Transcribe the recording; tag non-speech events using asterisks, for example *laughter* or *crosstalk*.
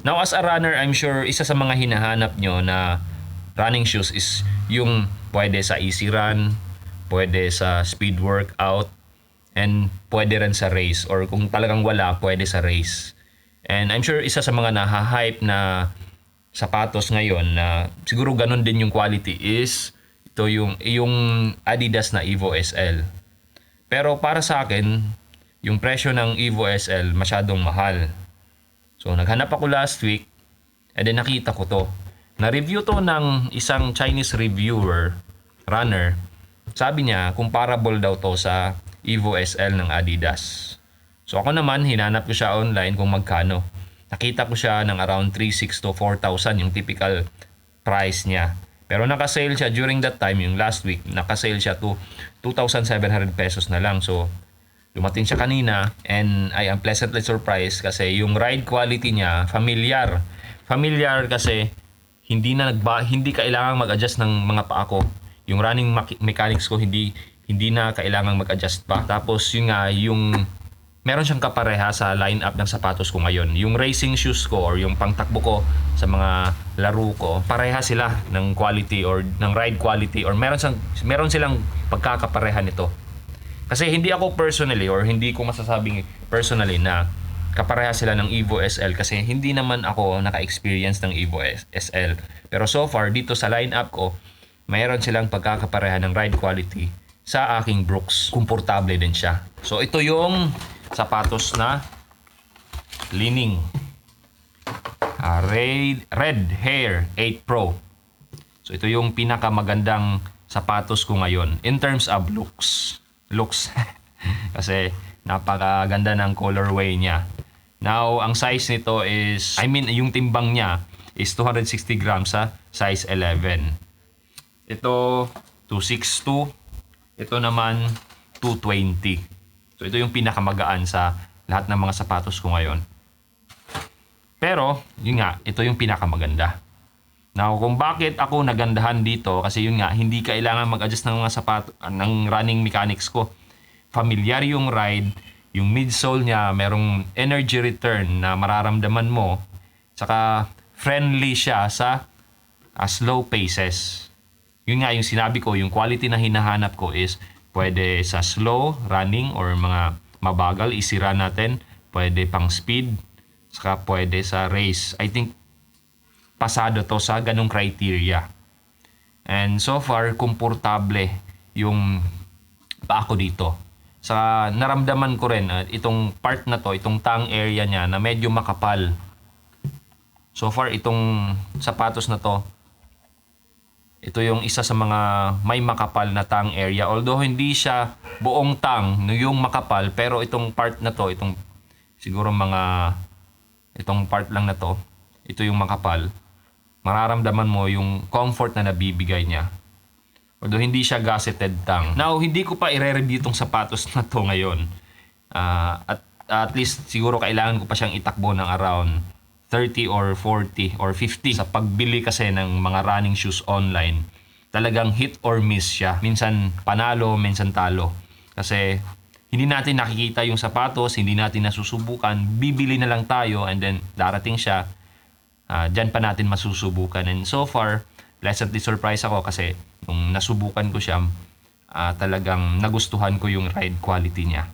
Now as a runner, I'm sure isa sa mga hinahanap nyo na running shoes is yung pwede sa easy run, pwede sa speed workout, and pwede rin sa race. Or kung talagang wala, pwede sa race. And I'm sure isa sa mga nahahype na sapatos ngayon na siguro ganun din yung quality is ito yung yung Adidas na Evo SL. Pero para sa akin, yung presyo ng Evo SL masyadong mahal. So naghanap ako last week and then nakita ko to. Na-review to ng isang Chinese reviewer, runner. Sabi niya, comparable daw to sa Evo SL ng Adidas. So ako naman, hinanap ko siya online kung magkano. Nakita ko siya ng around 3,600 to 4,000 yung typical price niya. Pero nakasale siya during that time, yung last week, nakasale siya to 2,700 pesos na lang. So, dumating siya kanina and I am pleasantly surprised kasi yung ride quality niya, familiar. Familiar kasi hindi na nagba, hindi kailangang mag-adjust ng mga paa ko. Yung running mechanics ko hindi hindi na kailangang mag-adjust pa. Tapos yun nga, yung meron siyang kapareha sa lineup ng sapatos ko ngayon. Yung racing shoes ko or yung pangtakbo ko sa mga laro ko, pareha sila ng quality or ng ride quality or meron siyang meron silang pagkakapareha nito. Kasi hindi ako personally or hindi ko masasabing personally na kapareha sila ng Evo SL kasi hindi naman ako naka-experience ng Evo SL. Pero so far dito sa lineup ko, mayroon silang pagkakapareha ng ride quality sa aking Brooks. Komportable din siya. So ito yung sapatos na Lining. Ah, red, red Hair 8 Pro. So ito yung pinakamagandang sapatos ko ngayon in terms of looks. Looks. *laughs* Kasi napakaganda ng colorway niya. Now, ang size nito is, I mean, yung timbang niya is 260 grams sa size 11. Ito, 262. Ito naman, 220. So, ito yung pinakamagaan sa lahat ng mga sapatos ko ngayon. Pero, yun nga, ito yung pinakamaganda. Now, kung bakit ako nagandahan dito, kasi yun nga, hindi kailangan mag-adjust ng mga sapato, ng running mechanics ko. Familiar yung ride, yung midsole niya, merong energy return na mararamdaman mo, saka friendly siya sa ah, slow paces. Yun nga yung sinabi ko, yung quality na hinahanap ko is pwede sa slow running or mga mabagal, run natin, pwede pang speed, saka pwede sa race. I think pasado to sa ganong criteria. And so far, komportable yung pa ako dito. Sa naramdaman ko rin, uh, itong part na to, itong tongue area niya na medyo makapal. So far, itong sapatos na to, ito yung isa sa mga may makapal na tongue area. Although hindi siya buong no, yung makapal, pero itong part na to, itong siguro mga itong part lang na to, ito yung makapal. Mararamdaman mo yung comfort na nabibigay niya. Although hindi siya gazetted tongue. Now, hindi ko pa i-review itong sapatos na to ngayon. Ah, at at least siguro kailangan ko pa siyang itakbo ng around 30 or 40 or 50 sa pagbili kasi ng mga running shoes online. Talagang hit or miss siya. Minsan panalo, minsan talo. Kasi hindi natin nakikita yung sapatos, hindi natin nasusubukan, bibili na lang tayo and then darating siya, uh, dyan pa natin masusubukan. And so far, pleasantly surprised ako kasi nung nasubukan ko siya, ah, talagang nagustuhan ko yung ride quality niya.